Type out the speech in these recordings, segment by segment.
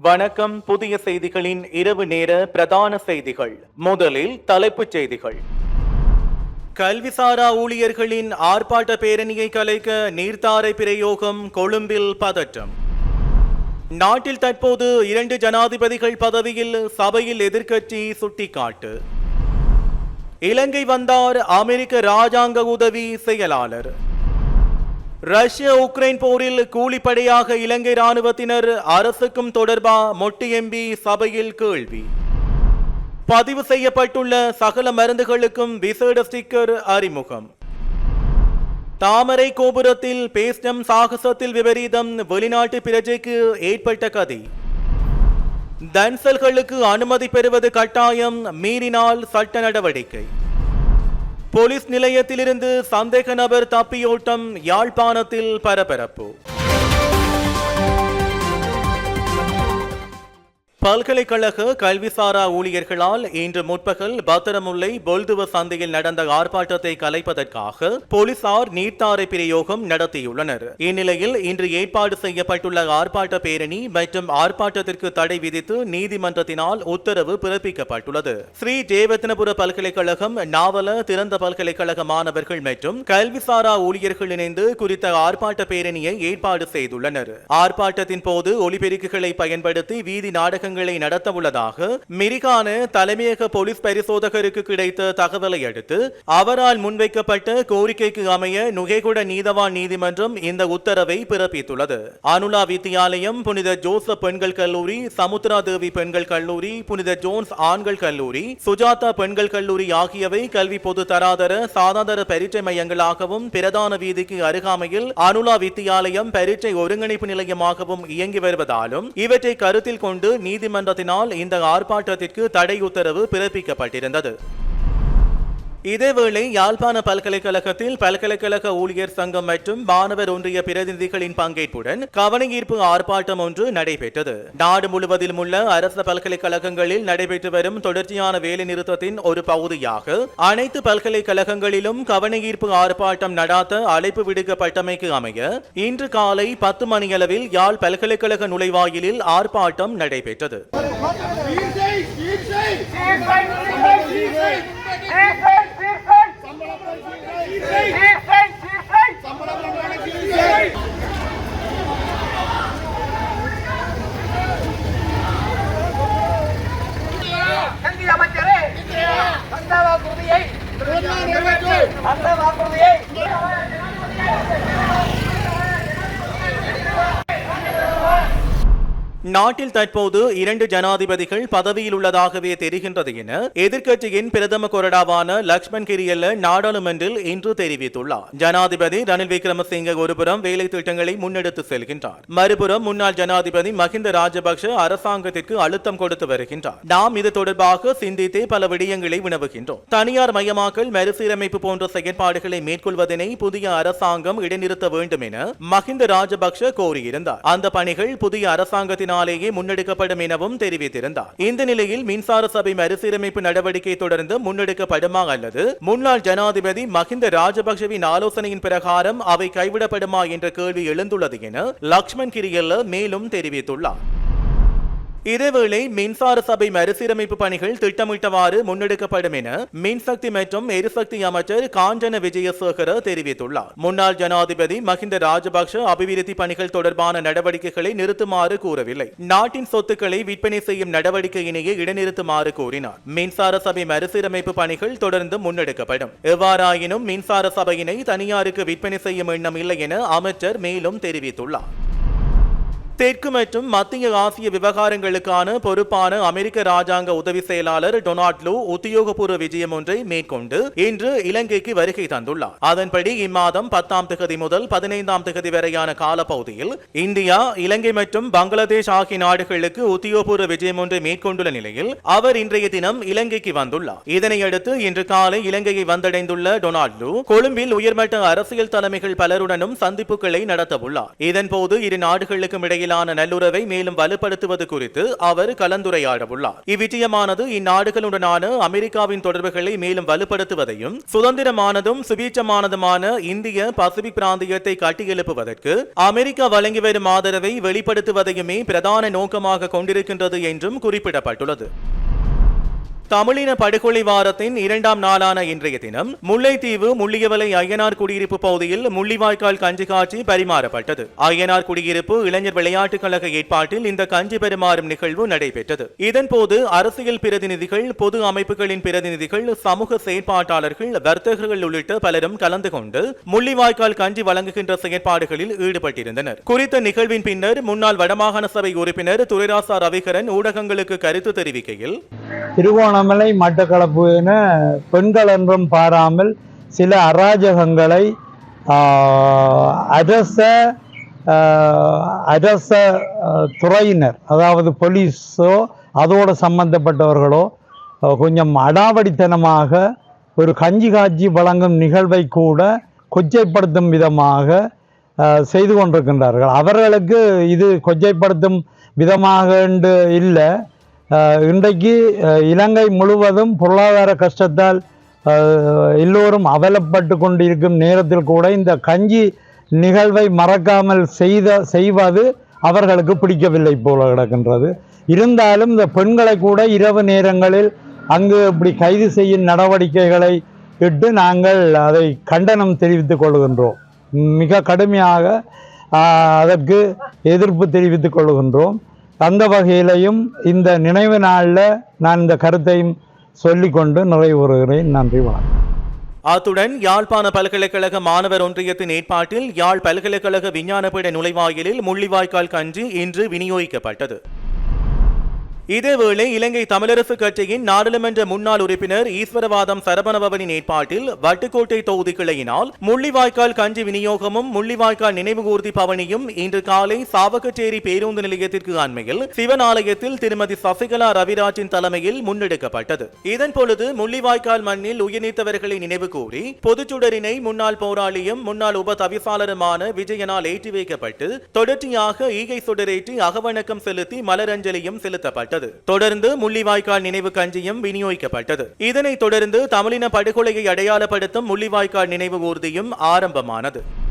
வணக்கம் புதிய செய்திகளின் இரவு நேர பிரதான செய்திகள். முதலில் தலைப்புச் செய்திகள். கல்விசாரா ஊழியர்களின் ஆர்ப்பாட்ட பேரணியை கலைக்க நீர்த்தாரை பிரயோகம் கொழும்பில் பதற்றம். நாட்டில் தற்போது இரண்டு ஜனாதிபதிகள் பதவியில் சபையில் எதிர்க்கட்சி சுட்டிக்காட்டு. இலங்கை வந்தார் அமெரிக்க ராஜாங்க உதவி செயலாளர். ரஷ்ய உக்ரைன் போரில் கூலிப்படையாக இலங்கை ராணுவத்தினர் அரசுக்கும் தொடர்பா மொட்டி எம்பி சபையில் கேள்வி. பதிவு செய்யப்பட்டுள்ள சகல மருந்துகளுக்கும் விசேட ஸ்டிக்கர் அறிமுகம். தாமரை கோபுரத்தில் பேஸ்டம் சாகசத்தில் விபரீதம் வெளிநாட்டு பிரஜைக்கு ஏற்பட்ட கதை. தன்சல்களுக்கு அனுமதி பெறுவது கட்டாயம் மீறினால் சட்ட நடவடிக்கை. போலீஸ் நிலையத்திலிருந்து சந்தேக நபர் தப்பியோட்டம் யாழ்ப்பாணத்தில் பரபரப்பு. பல்கலைக்கழக கல்விசாரா ஊழியர்களால் இன்று முற்பகல் பத்திரமுல்லை பொல்துவ சந்தையில் நடந்த ஆர்ப்பாட்டத்தை கலைப்பதற்காக போலீசார் நீர்த்தாரை பிரயோகம் நடத்தியுள்ளனர். இந்நிலையில் இன்று ஏற்பாடு செய்யப்பட்டுள்ள ஆர்ப்பாட்ட பேரணி மற்றும் ஆர்ப்பாட்டத்திற்கு தடை விதித்து நீதிமன்றத்தினால் உத்தரவு பிறப்பிக்கப்பட்டுள்ளது. ஸ்ரீ ஜெயவர்த்தனபுர பல்கலைக்கழகம் நாவல திறந்த பல்கலைக்கழக மாணவர்கள் மற்றும் கல்விசாரா ஊழியர்கள் இணைந்து குறித்த ஆர்ப்பாட்ட பேரணியை ஏற்பாடு செய்துள்ளனர். ஆர்ப்பாட்டத்தின் போது ஒலிபெருக்குகளை பயன்படுத்தி வீதி நாடகங்கள் நடத்த உள்ளதாக மிரிகான தலைமையக போலீஸ் பரிசோதகருக்கு கிடைத்த தகவலை அடுத்து அவரால் முன்வைக்கப்பட்ட கோரிக்கைக்கு அமைய நுகைகுட நீதவான் நீதிமன்றம் இந்த உத்தரவை பிறப்பித்துள்ளது. அனுலா வித்தியாலயம் புனித ஜோசப் பெண்கள் கல்லூரி சமுத்ரா தேவி பெண்கள் கல்லூரி புனித ஜோன்ஸ் ஆண்கள் கல்லூரி சுஜாதா பெண்கள் கல்லூரி ஆகியவை கல்வி பொது தராதர சாதாதர பரீட்சை மையங்களாகவும் பிரதான வீதிக்கு அருகாமையில் அனுலா வித்தியாலயம் பரீட்சை ஒருங்கிணைப்பு நிலையமாகவும் இயங்கி வருவதாலும் இவற்றை கருத்தில் கொண்டு நீதி நீதிமன்றத்தினால் இந்த ஆர்ப்பாட்டத்திற்கு தடை உத்தரவு பிறப்பிக்கப்பட்டிருந்தது. இதேவேளை யாழ்ப்பாண பல்கலைக்கழகத்தில் பல்கலைக்கழக ஊழியர் சங்கம் மற்றும் மாணவர் ஒன்றிய பிரதிநிதிகளின் பங்கேற்புடன் கவனஈர்ப்பு ஆர்ப்பாட்டம் ஒன்று நடைபெற்றது நாடு முழுவதிலும் உள்ள அரசு பல்கலைக்கழகங்களில் நடைபெற்று வரும் தொடர்ச்சியான வேலைநிறுத்தத்தின் ஒரு பகுதியாக அனைத்து பல்கலைக்கழகங்களிலும் கவனஈர்ப்பு ஆர்ப்பாட்டம் நடாத்த அழைப்பு விடுக்கப்பட்டமைக்கு அமைய இன்று காலை பத்து மணியளவில் யாழ் பல்கலைக்கழக நுழைவாயிலில் ஆர்ப்பாட்டம் நடைபெற்றது Hey! நாட்டில் தற்போது இரண்டு ஜனாதிபதிகள் பதவியில் உள்ளதாகவே தெரிகின்றது என எதிர்க்கட்சியின் பிரதம கொறடாவான லக்ஷ்மண் கிரியல்ல நாடாளுமன்றில் இன்று தெரிவித்துள்ளார். ஜனாதிபதி ரணில் விக்ரமசிங்க ஒருபுறம் வேலை திட்டங்களை முன்னெடுத்து செல்கின்றார். மறுபுறம் முன்னாள் ஜனாதிபதி மஹிந்த ராஜபக்ஷ அரசாங்கத்திற்கு அழுத்தம் கொடுத்து வருகின்றார். நாம் இது தொடர்பாக சிந்தித்தே பல விடயங்களை வினவுகின்றோம். தனியார் மயமாக்கல் மறுசீரமைப்பு போன்ற செயற்பாடுகளை மேற்கொள்வதனை புதிய அரசாங்கம் இடைநிறுத்த வேண்டும் என மஹிந்த ராஜபக்ஷ கோரியிருந்தார். அந்த பணிகள் புதிய அரசாங்கத்தினால் அரசாங்கத்தினாலேயே முன்னெடுக்கப்படும் எனவும் தெரிவித்திருந்தார். இந்த நிலையில் மின்சார சபை மறுசீரமைப்பு நடவடிக்கை தொடர்ந்து முன்னெடுக்கப்படுமா அல்லது முன்னாள் ஜனாதிபதி மஹிந்த ராஜபக்ஷவின் ஆலோசனையின் பிரகாரம் அவை கைவிடப்படுமா என்ற கேள்வி எழுந்துள்ளது என லக்ஷ்மண் கிரியல்ல மேலும் தெரிவித்துள்ளார். இதேவேளை மின்சார சபை மறுசீரமைப்பு பணிகள் திட்டமிட்டவாறு முன்னெடுக்கப்படும் என மின்சக்தி மற்றும் எரிசக்தி அமைச்சர் காஞ்சன விஜயசேகர தெரிவித்துள்ளார். முன்னாள் ஜனாதிபதி மஹிந்த ராஜபக்ஷ அபிவிருத்தி பணிகள் தொடர்பான நடவடிக்கைகளை நிறுத்துமாறு கூறவில்லை. நாட்டின் சொத்துக்களை விற்பனை செய்யும் நடவடிக்கையினையே இடைநிறுத்துமாறு கூறினார். மின்சார சபை மறுசீரமைப்பு பணிகள் தொடர்ந்து முன்னெடுக்கப்படும். எவ்வாறாயினும் மின்சார சபையினை தனியாருக்கு விற்பனை செய்யும் எண்ணம் இல்லை என அமைச்சர் மேலும் தெரிவித்துள்ளார். தெற்கு மற்றும் மத்திய ஆசிய விவகாரங்களுக்கான பொறுப்பான அமெரிக்க ராஜாங்க உதவி செயலாளர் டொனால்ட் லூ உத்தியோகபூர்வ விஜயம் ஒன்றை மேற்கொண்டு இன்று இலங்கைக்கு வருகை தந்துள்ளார். அதன்படி இம்மாதம் பத்தாம் திகதி முதல் பதினைந்தாம் திகதி வரையான காலப்பகுதியில் இந்தியா இலங்கை மற்றும் பங்களாதேஷ் ஆகிய நாடுகளுக்கு உத்தியோகபூர்வ விஜயம் ஒன்றை மேற்கொண்டுள்ள நிலையில் அவர் இன்றைய தினம் இலங்கைக்கு வந்துள்ளார். இதனையடுத்து இன்று காலை இலங்கையை வந்தடைந்துள்ள டொனால்ட் லூ கொழும்பில் உயர்மட்ட அரசியல் தலைமைகள் பலருடனும் சந்திப்புகளை நடத்தவுள்ளார். இதன்போது இரு நாடுகளுக்கும் இடையே இடையிலான நல்லுறவை மேலும் வலுப்படுத்துவது குறித்து அவர் கலந்துரையாட உள்ளார் இவ்விஜயமானது இந்நாடுகளுடனான அமெரிக்காவின் தொடர்புகளை மேலும் வலுப்படுத்துவதையும் சுதந்திரமானதும் சுபீட்சமானதுமான இந்திய பசிபிக் பிராந்தியத்தை கட்டியெழுப்புவதற்கு அமெரிக்கா வழங்கி வரும் ஆதரவை வெளிப்படுத்துவதையுமே பிரதான நோக்கமாக கொண்டிருக்கின்றது என்றும் குறிப்பிடப்பட்டுள்ளது. தமிழின படுகொலை வாரத்தின் இரண்டாம் நாளான இன்றைய தினம் முல்லைத்தீவு முள்ளியவலை அய்யனார் குடியிருப்பு பகுதியில் முள்ளிவாய்க்கால் கஞ்சி காட்சி பரிமாறப்பட்டது. அய்யனார் குடியிருப்பு இளைஞர் விளையாட்டுக் கழக ஏற்பாட்டில் இந்த கஞ்சி பரிமாறும் நிகழ்வு நடைபெற்றது. இதன்போது அரசியல் பிரதிநிதிகள் பொது அமைப்புகளின் பிரதிநிதிகள் சமூக செயற்பாட்டாளர்கள் வர்த்தகர்கள் உள்ளிட்ட பலரும் கலந்து கொண்டு முள்ளிவாய்க்கால் கஞ்சி வழங்குகின்ற செயற்பாடுகளில் ஈடுபட்டிருந்தனர். குறித்த நிகழ்வின் பின்னர் முன்னாள் வடமாகாண சபை உறுப்பினர் துரைராசா ரவிகரன் ஊடகங்களுக்கு கருத்து தெரிவிக்கையில் திருகோணமலை மட்டக்களப்பு என பெண்கள் என்றும் பாராமல் சில அராஜகங்களை அரச அரச துறையினர் அதாவது போலீஸோ அதோடு சம்பந்தப்பட்டவர்களோ கொஞ்சம் அடாவடித்தனமாக ஒரு கஞ்சி காட்சி வழங்கும் நிகழ்வை கூட கொச்சைப்படுத்தும் விதமாக செய்து கொண்டிருக்கின்றார்கள். அவர்களுக்கு இது கொச்சைப்படுத்தும் விதமாக என்று இல்லை. இன்றைக்கு இலங்கை முழுவதும் பொருளாதார கஷ்டத்தால் எல்லோரும் அவலப்பட்டு கொண்டிருக்கும் நேரத்தில் கூட இந்த கஞ்சி நிகழ்வை மறக்காமல் செய்த செய்வது அவர்களுக்கு பிடிக்கவில்லை போல கிடக்கின்றது. இருந்தாலும் இந்த பெண்களை கூட இரவு நேரங்களில் அங்கு இப்படி கைது செய்யும் நடவடிக்கைகளை இட்டு நாங்கள் அதை கண்டனம் தெரிவித்துக் கொள்கின்றோம். மிக கடுமையாக அதற்கு எதிர்ப்பு தெரிவித்துக் கொள்கின்றோம். அந்த வகையிலையும் இந்த நினைவு நாளில் நான் இந்த கருத்தையும் சொல்லிக்கொண்டு நிறைவுறுகிறேன். நன்றி வணக்கம். அத்துடன் யாழ்ப்பாண பல்கலைக்கழக மாணவர் ஒன்றியத்தின் ஏற்பாட்டில் யாழ் பல்கலைக்கழக விஞ்ஞானபீட நுழைவாயிலில் முள்ளிவாய்க்கால் கஞ்சி இன்று விநியோகிக்கப்பட்டது. இதேவேளை இலங்கை தமிழரசு கட்சியின் நாடாளுமன்ற முன்னாள் உறுப்பினர் ஈஸ்வரவாதம் சரபணபவனின் ஏற்பாட்டில் வட்டுக்கோட்டை தொகுதி கிளையினால் முள்ளிவாய்க்கால் கஞ்சி விநியோகமும் முள்ளிவாய்க்கால் நினைவுகூர்தி பவனியும் இன்று காலை சாவகச்சேரி பேருந்து நிலையத்திற்கு அண்மையில் சிவன் ஆலயத்தில் திருமதி சசிகலா ரவிராஜின் தலைமையில் முன்னெடுக்கப்பட்டது. இதன் பொழுது முள்ளிவாய்க்கால் மண்ணில் உயிர்நீத்தவர்களை நினைவு கூறி பொதுச்சுடரினை முன்னாள் போராளியும் முன்னாள் உப தவிசாளருமான விஜயனால் ஏற்றி வைக்கப்பட்டு தொடர்ச்சியாக ஈகை சுடரேற்றி அகவணக்கம் செலுத்தி மலரஞ்சலியும் செலுத்தப்பட்டது. தொடர்ந்து முள்ளிவாய்க்கால் நினைவு கஞ்சியும் விநியோகிக்கப்பட்டது. இதனைத் தொடர்ந்து தமிழின படுகொலையை அடையாளப்படுத்தும் முள்ளிவாய்க்கால் நினைவு ஊர்தியும் ஆரம்பமானது.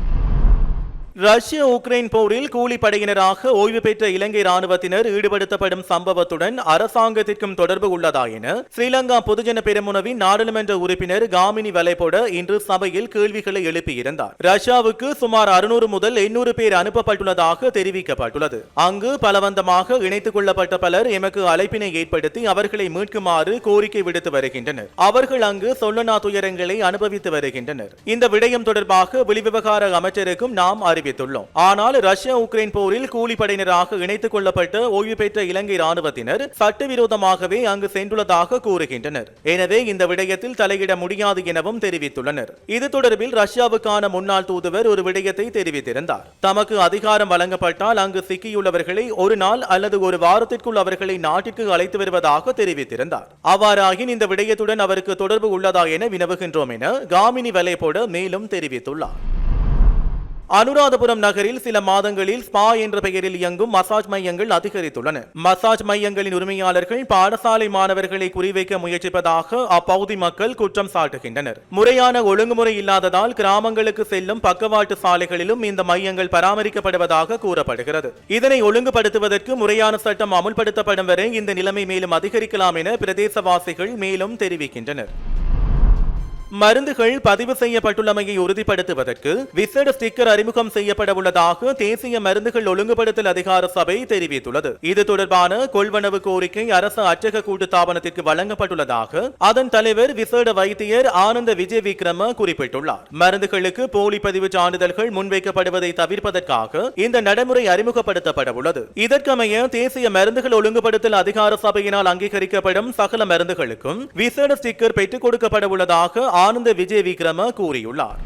ரஷ்ய உக்ரைன் போரில் கூலிப்படையினராக ஓய்வு பெற்ற இலங்கை ராணுவத்தினர் ஈடுபடுத்தப்படும் சம்பவத்துடன் அரசாங்கத்திற்கும் தொடர்பு உள்ளதா என ஸ்ரீலங்கா பொதுஜன பெருமுனவின் நாடாளுமன்ற உறுப்பினர் காமினி வலைபோட இன்று சபையில் கேள்விகளை எழுப்பியிருந்தார். ரஷ்யாவுக்கு சுமார் அறுநூறு முதல் எண்ணூறு பேர் அனுப்பப்பட்டுள்ளதாக தெரிவிக்கப்பட்டுள்ளது. அங்கு பலவந்தமாக இணைத்துக் கொள்ளப்பட்ட பலர் எமக்கு அழைப்பினை ஏற்படுத்தி அவர்களை மீட்குமாறு கோரிக்கை விடுத்து வருகின்றனர். அவர்கள் அங்கு சொல்லனா துயரங்களை அனுபவித்து வருகின்றனர். இந்த விடயம் தொடர்பாக வெளிவிவகார அமைச்சருக்கும் நாம் அறிவித்துள்ளோம் ஆனால் ரஷ்யா உக்ரைன் போரில் கூலிப்படையினராக இணைத்துக் கொள்ளப்பட்டு ஓய்வு பெற்ற இலங்கை ராணுவத்தினர் சட்டவிரோதமாகவே அங்கு சென்றுள்ளதாக கூறுகின்றனர். எனவே இந்த விடயத்தில் தலையிட முடியாது எனவும் தெரிவித்துள்ளனர். இது தொடர்பில் ரஷ்யாவுக்கான முன்னாள் தூதுவர் ஒரு விடயத்தை தெரிவித்திருந்தார். தமக்கு அதிகாரம் வழங்கப்பட்டால் அங்கு சிக்கியுள்ளவர்களை ஒரு நாள் அல்லது ஒரு வாரத்திற்குள் அவர்களை நாட்டிற்கு அழைத்து வருவதாக தெரிவித்திருந்தார். அவ்வாறாயின் இந்த விடயத்துடன் அவருக்கு தொடர்பு உள்ளதா என வினவுகின்றோம் என காமினி வலைபோட மேலும் தெரிவித்துள்ளார். அனுராதபுரம் நகரில் சில மாதங்களில் ஸ்பா என்ற பெயரில் இயங்கும் மசாஜ் மையங்கள் அதிகரித்துள்ளன. மசாஜ் மையங்களின் உரிமையாளர்கள் பாடசாலை மாணவர்களை குறிவைக்க முயற்சிப்பதாக அப்பகுதி மக்கள் குற்றம் சாட்டுகின்றனர். முறையான ஒழுங்குமுறை இல்லாததால் கிராமங்களுக்கு செல்லும் பக்கவாட்டு சாலைகளிலும் இந்த மையங்கள் பராமரிக்கப்படுவதாக கூறப்படுகிறது. இதனை ஒழுங்குபடுத்துவதற்கு முறையான சட்டம் அமுல்படுத்தப்படும் வரை இந்த நிலைமை மேலும் அதிகரிக்கலாம் என பிரதேசவாசிகள் மேலும் தெரிவிக்கின்றனர். மருந்துகள் பதிவு செய்யப்பட்டுள்ளமையை உறுதிப்படுத்துவதற்கு விசேட ஸ்டிக்கர் அறிமுகம் செய்யப்பட உள்ளதாக தேசிய மருந்துகள் ஒழுங்குபடுத்தல் அதிகார சபை தெரிவித்துள்ளது. இது தொடர்பான கொள்வனவு கோரிக்கை அரசு அச்சக கூட்டு கூட்டுத்தாபனத்திற்கு வழங்கப்பட்டுள்ளதாக அதன் தலைவர் விசேட வைத்தியர் ஆனந்த விஜய் விக்ரம குறிப்பிட்டுள்ளார். மருந்துகளுக்கு போலி பதிவு சான்றிதழ்கள் முன்வைக்கப்படுவதை தவிர்ப்பதற்காக இந்த நடைமுறை அறிமுகப்படுத்தப்பட உள்ளது இதற்கமைய தேசிய மருந்துகள் ஒழுங்குபடுத்தல் அதிகார சபையினால் அங்கீகரிக்கப்படும் சகல மருந்துகளுக்கும் விசேட ஸ்டிக்கர் பெற்றுக் கொடுக்கப்பட உள்ளதாக ஆனந்த விஜய் விக்ரம கூறியுள்ளார்.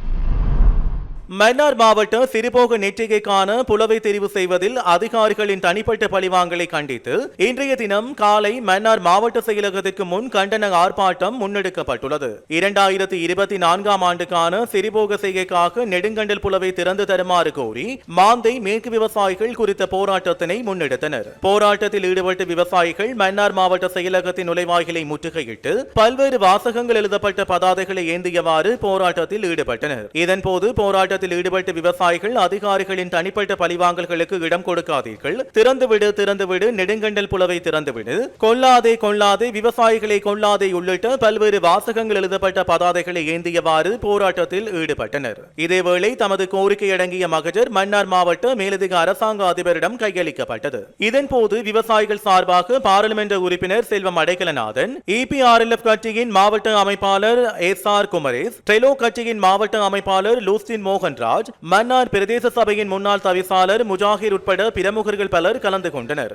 மன்னார் மாவட்ட சிறுபோக நெற்றிகைக்கான புலவை தெரிவு செய்வதில் அதிகாரிகளின் தனிப்பட்ட பழிவாங்கலை கண்டித்து இன்றைய தினம் காலை மன்னார் மாவட்ட செயலகத்திற்கு முன் கண்டன ஆர்ப்பாட்டம் முன்னெடுக்கப்பட்டுள்ளது. இரண்டாயிரத்தி இருபத்தி நான்காம் ஆண்டுக்கான சிறுபோக செய்கைக்காக நெடுங்கண்டல் புலவை திறந்து தருமாறு கோரி மாந்தை மேற்கு விவசாயிகள் குறித்த போராட்டத்தினை முன்னெடுத்தனர். போராட்டத்தில் ஈடுபட்ட விவசாயிகள் மன்னார் மாவட்ட செயலகத்தின் நுழைவாயிலை முற்றுகையிட்டு பல்வேறு வாசகங்கள் எழுதப்பட்ட பதாதைகளை ஏந்தியவாறு போராட்டத்தில் ஈடுபட்டனர். இதன்போது போராட்ட போராட்டத்தில் ஈடுபட்ட விவசாயிகள் அதிகாரிகளின் தனிப்பட்ட பழிவாங்கல்களுக்கு இடம் கொடுக்காதீர்கள். திறந்துவிடு திறந்துவிடு நெடுங்கண்டல் புலவை திறந்துவிடு. கொல்லாதே கொல்லாதே விவசாயிகளை கொல்லாதே உள்ளிட்ட பல்வேறு வாசகங்கள் எழுதப்பட்ட பதாதைகளை ஏந்தியவாறு போராட்டத்தில் ஈடுபட்டனர். இதேவேளை தமது கோரிக்கை அடங்கிய மகஜர் மன்னார் மாவட்ட மேலதிக அரசாங்க அதிபரிடம் கையளிக்கப்பட்டது. இதன்போது விவசாயிகள் சார்பாக பாராளுமன்ற உறுப்பினர் செல்வம் அடைக்கலநாதன் இபிஆர்எல்எஃப் கட்சியின் மாவட்ட அமைப்பாளர் எஸ் ஆர் குமரேஸ் டெலோ கட்சியின் மாவட்ட அமைப்பாளர் லூஸ்டின் மோகன் மோகன்ராஜ் மன்னார் பிரதேச சபையின் முன்னாள் தவிசாளர் முஜாஹிர் உட்பட பிரமுகர்கள் பலர் கலந்து கொண்டனர்.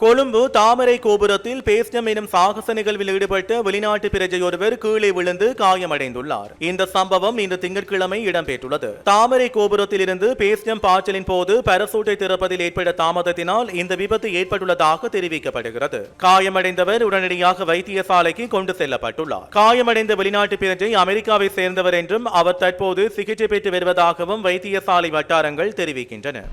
கொழும்பு தாமரை கோபுரத்தில் பேஸ்டம் எனும் சாகச நிகழ்வில் ஈடுபட்ட வெளிநாட்டு பிரஜையொருவர் கீழே விழுந்து காயமடைந்துள்ளார். இந்த சம்பவம் இன்று திங்கட்கிழமை இடம்பெற்றுள்ளது. தாமரை கோபுரத்தில் இருந்து பேஸ்டம் பாய்ச்சலின் போது பரசூட்டை திறப்பதில் ஏற்பட்ட தாமதத்தினால் இந்த விபத்து ஏற்பட்டுள்ளதாக தெரிவிக்கப்படுகிறது. காயமடைந்தவர் உடனடியாக வைத்தியசாலைக்கு கொண்டு செல்லப்பட்டுள்ளார். காயமடைந்த வெளிநாட்டு பிரஜை அமெரிக்காவை சேர்ந்தவர் என்றும் அவர் தற்போது சிகிச்சை பெற்று வருவதாகவும் வைத்தியசாலை வட்டாரங்கள் தெரிவிக்கின்றன.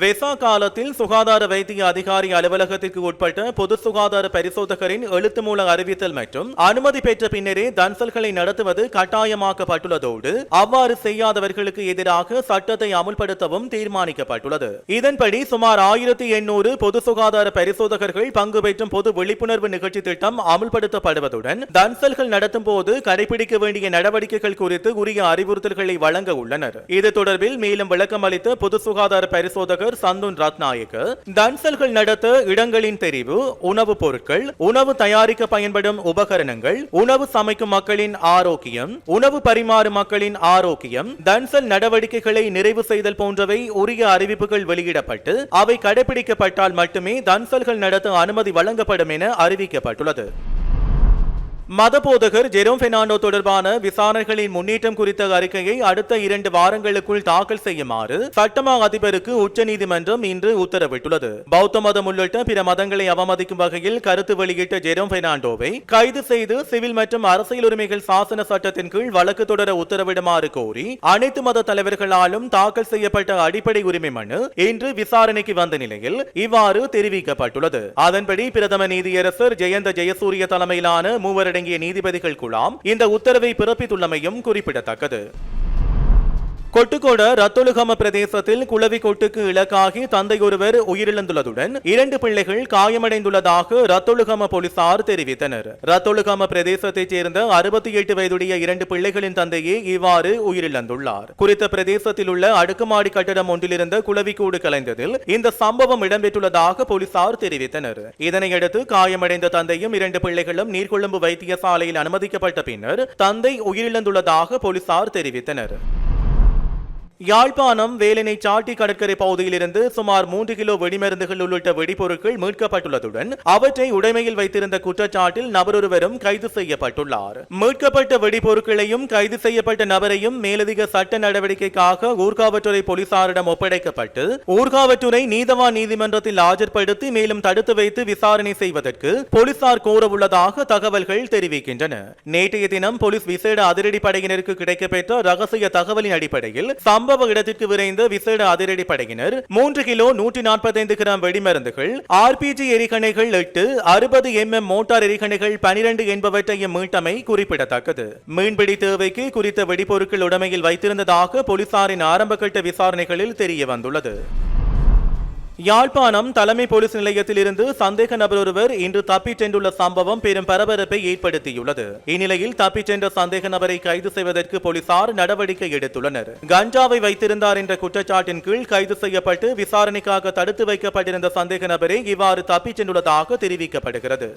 வெசா காலத்தில் சுகாதார வைத்திய அதிகாரி அலுவலகத்திற்கு உட்பட்ட பொது சுகாதார பரிசோதகரின் எழுத்து மூல அறிவித்தல் மற்றும் அனுமதி பெற்ற பின்னரே தன்சல்களை நடத்துவது கட்டாயமாக்கப்பட்டுள்ளதோடு அவ்வாறு செய்யாதவர்களுக்கு எதிராக சட்டத்தை அமுல்படுத்தவும் தீர்மானிக்கப்பட்டுள்ளது. இதன்படி சுமார் ஆயிரத்தி எண்ணூறு பொது சுகாதார பரிசோதகர்கள் பங்கு பெற்றும் பொது விழிப்புணர்வு நிகழ்ச்சி திட்டம் அமுல்படுத்தப்படுவதுடன் தன்சல்கள் நடத்தும் போது கடைபிடிக்க வேண்டிய நடவடிக்கைகள் குறித்து உரிய அறிவுறுத்தல்களை வழங்க உள்ளனர். இது தொடர்பில் மேலும் விளக்கம் அளித்த பொது சுகாதார பரிசோதகர் சந்துன் ரத்நாயக்க தன்சல்கள் நடத்த இடங்களின் தெரிவு உணவுப் பொருட்கள் உணவு தயாரிக்க பயன்படும் உபகரணங்கள் உணவு சமைக்கும் மக்களின் ஆரோக்கியம் உணவு பரிமாறும் மக்களின் ஆரோக்கியம் தன்சல் நடவடிக்கைகளை நிறைவு செய்தல் போன்றவை உரிய அறிவிப்புகள் வெளியிடப்பட்டு அவை கடைபிடிக்கப்பட்டால் மட்டுமே தன்சல்கள் நடத்த அனுமதி வழங்கப்படும் என அறிவிக்கப்பட்டுள்ளது. மதபோதகர் ஜெரோம் பெர்னாண்டோ தொடர்பான விசாரணைகளின் முன்னேற்றம் குறித்த அறிக்கையை அடுத்த இரண்டு வாரங்களுக்குள் தாக்கல் செய்யுமாறு சட்டமா அதிபருக்கு உச்சநீதிமன்றம் இன்று உத்தரவிட்டுள்ளது. பௌத்த மதம் உள்ளிட்ட பிற மதங்களை அவமதிக்கும் வகையில் கருத்து வெளியிட்ட ஜெரோம் பெர்னாண்டோவை கைது செய்து சிவில் மற்றும் அரசியல் உரிமைகள் சாசன சட்டத்தின் கீழ் வழக்கு தொடர உத்தரவிடுமாறு கோரி அனைத்து மத தலைவர்களாலும் தாக்கல் செய்யப்பட்ட அடிப்படை உரிமை மனு இன்று விசாரணைக்கு வந்த நிலையில் இவ்வாறு தெரிவிக்கப்பட்டுள்ளது. அதன்படி பிரதம நீதியரசர் ஜெயந்த ஜெயசூரிய தலைமையிலான அடங்கிய நீதிபதிகள் குழாம் இந்த உத்தரவை பிறப்பித்துள்ளமையும் குறிப்பிடத்தக்கது. கொட்டுக்கோட ரத்தொழுகம பிரதேசத்தில் குளவி கொட்டுக்கு இலக்காகி தந்தை ஒருவர் உயிரிழந்துள்ளதுடன் இரண்டு பிள்ளைகள் காயமடைந்துள்ளதாக ரத்தொழுகம போலீசார் தெரிவித்தனர். ரத்தொழுகம பிரதேசத்தைச் சேர்ந்த அறுபத்தி எட்டு வயதுடைய இரண்டு பிள்ளைகளின் தந்தையே இவ்வாறு உயிரிழந்துள்ளார். குறித்த பிரதேசத்தில் உள்ள அடுக்குமாடி கட்டடம் ஒன்றிலிருந்த குளவிக்கூடு கலைந்ததில் இந்த சம்பவம் இடம்பெற்றுள்ளதாக போலீசார் தெரிவித்தனர். இதனையடுத்து காயமடைந்த தந்தையும் இரண்டு பிள்ளைகளும் நீர்கொழும்பு வைத்தியசாலையில் அனுமதிக்கப்பட்ட பின்னர் தந்தை உயிரிழந்துள்ளதாக போலீசார் தெரிவித்தனர். யாழ்ப்பாணம் வேலினை சாட்டி கடற்கரை பகுதியிலிருந்து சுமார் மூன்று கிலோ வெடிமருந்துகள் உள்ளிட்ட வெடிபொருட்கள் மீட்கப்பட்டுள்ளதுடன் அவற்றை உடைமையில் வைத்திருந்த குற்றச்சாட்டில் நபரொருவரும் கைது செய்யப்பட்டுள்ளார். மீட்கப்பட்ட வெடிபொருட்களையும் கைது செய்யப்பட்ட நபரையும் மேலதிக சட்ட நடவடிக்கைக்காக ஊர்காவற்றுறை போலீசாரிடம் ஒப்படைக்கப்பட்டு ஊர்காவற்றுறை நீதவான் நீதிமன்றத்தில் ஆஜர்படுத்தி மேலும் தடுத்து வைத்து விசாரணை செய்வதற்கு போலீசார் கோரவுள்ளதாக தகவல்கள் தெரிவிக்கின்றன. நேற்றைய தினம் போலீஸ் விசேட அதிரடி படையினருக்கு கிடைக்கப்பெற்ற ரகசிய தகவலின் அடிப்படையில் சம் சம்பவ இடத்திற்கு விரைந்த விசேட அதிரடி படையினர் மூன்று கிலோ நூற்றி நாற்பத்தைந்து கிராம் வெடிமருந்துகள் ஆர்பிஜி எரிகணைகள் எட்டு அறுபது எம் எம் மோட்டார் எரிகணைகள் பனிரெண்டு என்பவற்றையும் மீட்டமை குறிப்பிடத்தக்கது. மீன்பிடி தேவைக்கு குறித்த வெடிபொருட்கள் உடைமையில் வைத்திருந்ததாக போலீசாரின் ஆரம்பகட்ட விசாரணைகளில் தெரிய வந்துள்ளது யாழ்ப்பாணம் தலைமை போலீஸ் நிலையத்திலிருந்து சந்தேக நபர் ஒருவர் இன்று தப்பிச் சென்றுள்ள சம்பவம் பெரும் பரபரப்பை ஏற்படுத்தியுள்ளது. இந்நிலையில் தப்பிச் சென்ற சந்தேக நபரை கைது செய்வதற்கு போலீசார் நடவடிக்கை எடுத்துள்ளனர். கஞ்சாவை வைத்திருந்தார் என்ற குற்றச்சாட்டின் கீழ் கைது செய்யப்பட்டு விசாரணைக்காக தடுத்து வைக்கப்பட்டிருந்த சந்தேக நபரே இவ்வாறு தப்பிச் சென்றுள்ளதாக தெரிவிக்கப்படுகிறது.